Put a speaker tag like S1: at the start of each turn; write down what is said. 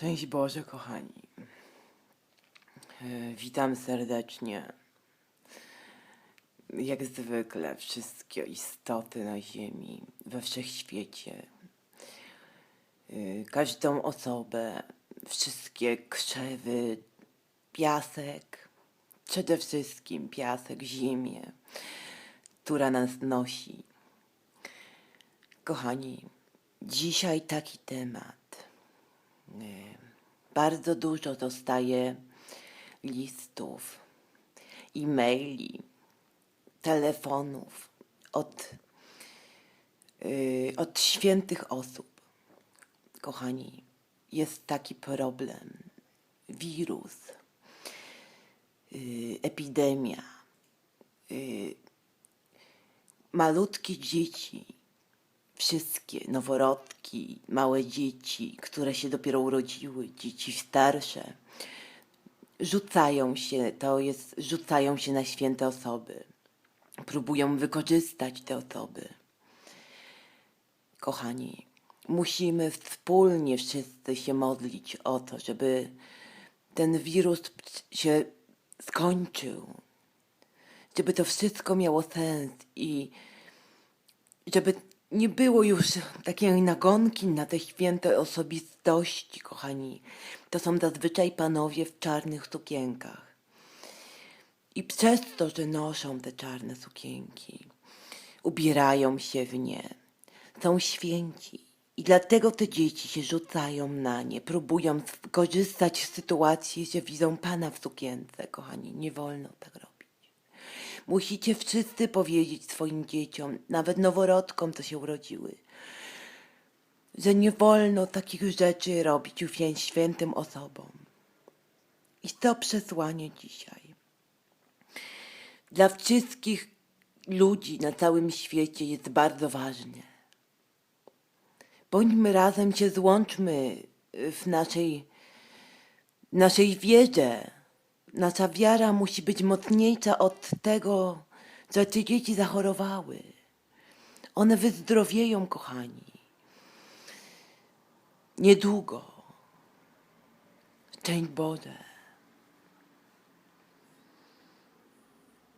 S1: Szczęść Boże, kochani. E, Witam serdecznie. Jak zwykle, wszystkie istoty na Ziemi, we wszechświecie, e, każdą osobę, wszystkie krzewy, piasek, przede wszystkim piasek, ziemię, która nas nosi. Kochani, dzisiaj taki temat. Bardzo dużo dostaję listów, e-maili, telefonów od, y, od świętych osób. Kochani, jest taki problem. Wirus, y, epidemia, y, malutkie dzieci, wszystkie noworodki, małe dzieci, które się dopiero urodziły, dzieci starsze, rzucają się, to jest, rzucają się na święte osoby. Próbują wykorzystać te osoby. Kochani, musimy wspólnie wszyscy się modlić o to, żeby ten wirus się skończył. Żeby to wszystko miało sens i żeby nie było już takiej nagonki na te święte osobistości, kochani. To są zazwyczaj panowie w czarnych sukienkach. I przez to, że noszą te czarne sukienki, ubierają się w nie, są święci. I dlatego te dzieci się rzucają na nie, próbują skorzystać z sytuacji, że widzą pana w sukience, kochani. Nie wolno tak robić. Musicie wszyscy powiedzieć swoim dzieciom, nawet noworodkom, co się urodziły, że nie wolno takich rzeczy robić uwię- świętym osobom. I to przesłanie dzisiaj. Dla wszystkich ludzi na całym świecie jest bardzo ważne. Bądźmy razem, się złączmy w naszej, naszej wierze. Nasza wiara musi być mocniejsza od tego, że te dzieci zachorowały. One wyzdrowieją, kochani. Niedługo. Szczęść Boże.